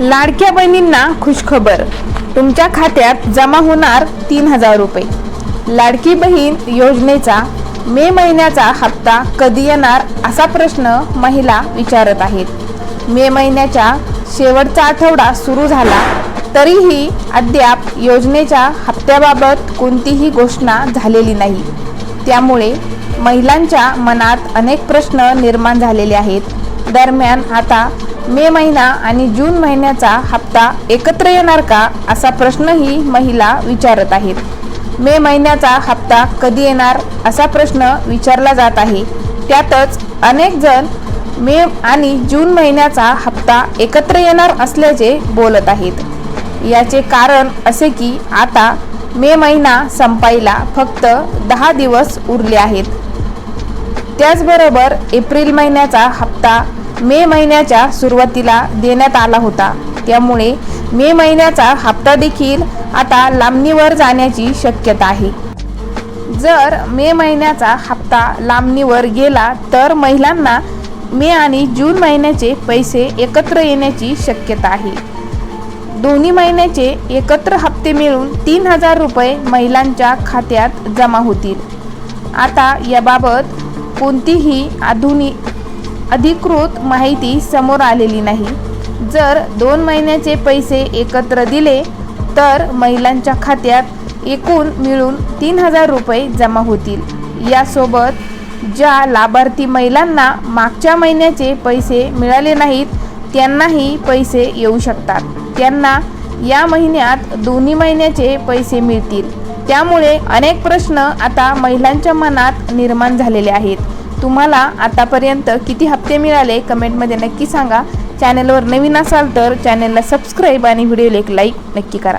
लाडक्या बहिणींना खुशखबर. तुमच्या खात्यात जमा होणार तीन हजार रुपये. लाडकी बहीण योजनेचा मे महिन्याचा हप्ता कधी येणार असा प्रश्न महिला विचारत आहेत. मे महिन्याच्या शेवटचा आठवडा सुरू झाला तरीही अद्याप योजनेच्या हप्त्याबाबत कोणतीही घोषणा झालेली नाही. त्यामुळे महिलांच्या मनात अनेक प्रश्न निर्माण झालेले आहेत. दरम्यान आता मे महिना आणि जून महिन्याचा हप्ता एकत्र येणार का असा प्रश्नही महिला विचारत आहेत. मे महिन्याचा हप्ता कधी येणार असा प्रश्न विचारला जात आहे. त्यातच अनेक जण मे आणि जून महिन्याचा हप्ता एकत्र येणार असल्याचे बोलत आहेत. याचे कारण असे की आता मे महिना संपायला फक्त दहा दिवस उरले आहेत. त्याचबरोबर एप्रिल महिन्याचा हप्ता मे महिन्याच्या सुरुवातीला देण्यात आला होता. त्यामुळे मे महिन्याचा हप्ता देखील आता लांबणीवर जाण्याची शक्यता आहे. जर मे महिन्याचा हप्ता लांबणीवर गेला तर महिलांना मे आणि जून महिन्याचे पैसे एकत्र येण्याची शक्यता आहे. दोन्ही महिन्याचे एकत्र हप्ते मिळून तीन हजार रुपये महिलांच्या खात्यात जमा होतील. आता याबाबत कोणतीही आधुनिक अधिकृत माहिती समोर आलेली नाही. जर दोन महिन्याचे पैसे एकत्र दिले तर महिलांच्या खात्यात एकूण मिळून तीन हजार रुपये जमा होतील. यासोबत ज्या लाभार्थी महिलांना मागच्या महिन्याचे पैसे मिळाले नाहीत त्यांनाही पैसे येऊ शकतात. त्यांना या महिन्यात दोन्ही महिन्याचे पैसे मिळतील. त्यामुळे अनेक प्रश्न आता महिलांच्या मनात निर्माण झालेले आहेत. तुम्हाला आतापर्यंत किती हप्ते मिळाले कमेंटमध्ये नक्की सांगा. चॅनलवर नवीन असाल तर चॅनलला सबस्क्राईब आणि व्हिडिओला एक लाईक नक्की करा.